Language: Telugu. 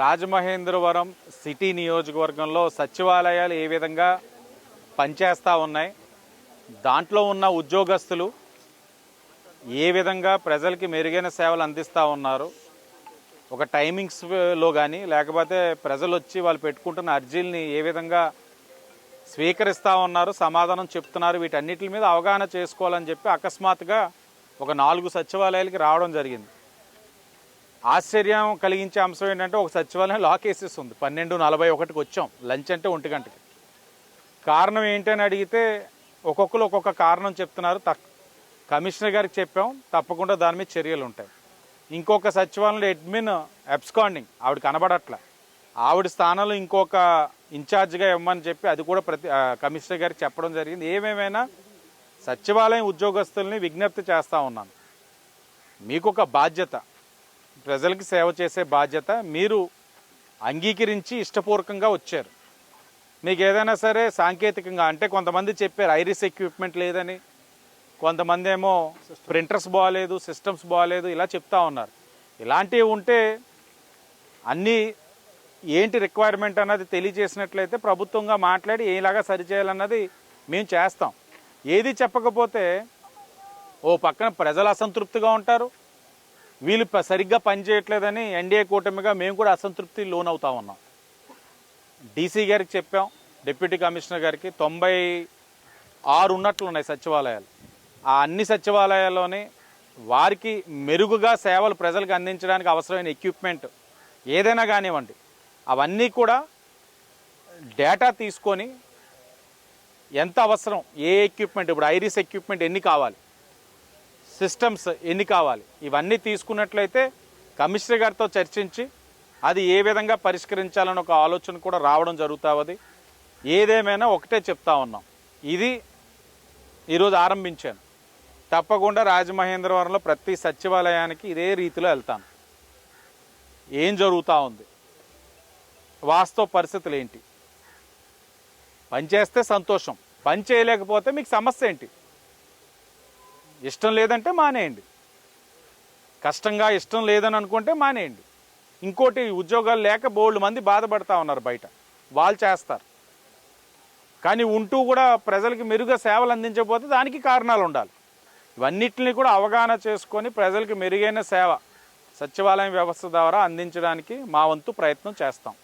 రాజమహేంద్రవరం సిటీ నియోజకవర్గంలో సచివాలయాలు ఏ విధంగా పనిచేస్తూ ఉన్నాయి దాంట్లో ఉన్న ఉద్యోగస్తులు ఏ విధంగా ప్రజలకి మెరుగైన సేవలు అందిస్తూ ఉన్నారు ఒక టైమింగ్స్లో కానీ లేకపోతే ప్రజలు వచ్చి వాళ్ళు పెట్టుకుంటున్న అర్జీలని ఏ విధంగా స్వీకరిస్తూ ఉన్నారు సమాధానం చెప్తున్నారు వీటన్నిటి మీద అవగాహన చేసుకోవాలని చెప్పి అకస్మాత్తుగా ఒక నాలుగు సచివాలయాలకి రావడం జరిగింది. ఆశ్చర్యం కలిగించే అంశం ఏంటంటే ఒక సచివాలయం లాక్ వేసేస్తుంది. పన్నెండు నలభై ఒకటికి వచ్చాం. లంచ్ అంటే ఒంటి గంటకి. కారణం ఏంటని అడిగితే ఒక్కొక్కరు ఒక్కొక్క కారణం చెప్తున్నారు. తక్ కమిషనర్ గారికి చెప్పాం. తప్పకుండా దాని మీద చర్యలు ఉంటాయి. ఇంకొక సచివాలయంలో అడ్మిన్ అబ్స్కాండింగ్. ఆవిడ కనబడట్ల. ఆవిడ స్థానంలో ఇంకొక ఇన్ఛార్జ్గా ఇవ్వమని చెప్పి అది కూడా ప్రతి కమిషనర్ గారికి చెప్పడం జరిగింది. ఏమేమైనా సచివాలయం ఉద్యోగస్తుల్ని విజ్ఞప్తి చేస్తూ ఉన్నాను. మీకు ఒక బాధ్యత. ప్రజలకి సేవ చేసే బాధ్యత మీరు అంగీకరించి ఇష్టపూర్వకంగా వచ్చారు. మీకు ఏదైనా సరే సాంకేతికంగా అంటే కొంతమంది చెప్పారు ఐరిస్ ఎక్విప్మెంట్ లేదని కొంతమంది ఏమో ప్రింటర్స్ బాగాలేదు సిస్టమ్స్ బాగాలేదు ఇలా చెప్తా ఉన్నారు. ఇలాంటివి ఉంటే అన్నీ ఏంటి రిక్వైర్మెంట్ అన్నది తెలియజేసినట్లయితే ప్రభుత్వంగా మాట్లాడి ఏలాగా సరిచేయాలన్నది మేము చేస్తాం. ఏది చెప్పకపోతే ఓ పక్కన ప్రజలు అసంతృప్తిగా ఉంటారు వీళ్ళు ప- సరిగ్గా పనిచేయట్లేదని ఎన్డీఏ కూటమిగా మేము కూడా అసంతృప్తి లోన్ అవుతా ఉన్నాం. డీసీ గారికి చెప్పాం డిప్యూటీ కమిషనర్ గారికి తొంభై ఆరు ఉన్నట్లు ఉన్నాయి సచివాలయాలు. ఆ అన్ని సచివాలయాల్లోని వారికి మెరుగుగా సేవలు ప్రజలకు అందించడానికి అవసరమైన ఎక్విప్మెంట్ ఏదైనా కానివ్వండి అవన్నీ కూడా డేటా తీసుకొని ఎంత అవసరం ఏ ఎక్విప్మెంట్ ఇప్పుడు ఐరిస్ ఎక్విప్మెంట్ ఎన్ని కావాలి సిస్టమ్స్ ఎన్ని కావాలి? ఇవన్నీ తీసుకున్నట్లయితే కమిషనర్ గారితో చర్చించి అది ఏ విధంగా పరిష్కరించాలని ఒక ఆలోచన కూడా రావడం జరుగుతుంది ఏదేమైనా ఒకటే చెప్తా ఉన్నాం. ఇది ఈరోజు ఆరంభించాను. తప్పకుండా రాజమహేంద్రవరంలో ప్రతి సచివాలయానికి ఇదే రీతిలో వెళ్తాను. ఏం జరుగుతూ ఉంది? వాస్తవ పరిస్థితులు ఏంటి? పని చేస్తే సంతోషం. పని చేయలేకపోతే మీకు సమస్య ఏంటి? ఇష్టం లేదంటే మానేయండి. కష్టంగా ఇష్టం లేదని అనుకుంటే మానేయండి. ఇంకోటి ఉద్యోగాలు లేక బోల్డ్ మంది బాధపడతా ఉన్నారు బయట. వాళ్ళు చేస్తారు. కానీ ఉంటూ కూడా ప్రజలకి మెరుగ్గా సేవలు అందించకపోతే దానికి కారణాలు ఉండాలి ఇవన్నిటిని కూడా అవగాహన చేసుకొని ప్రజలకి మెరుగైన సేవ సచివాలయం వ్యవస్థ ద్వారా అందించడానికి మా వంతు ప్రయత్నం చేస్తాం.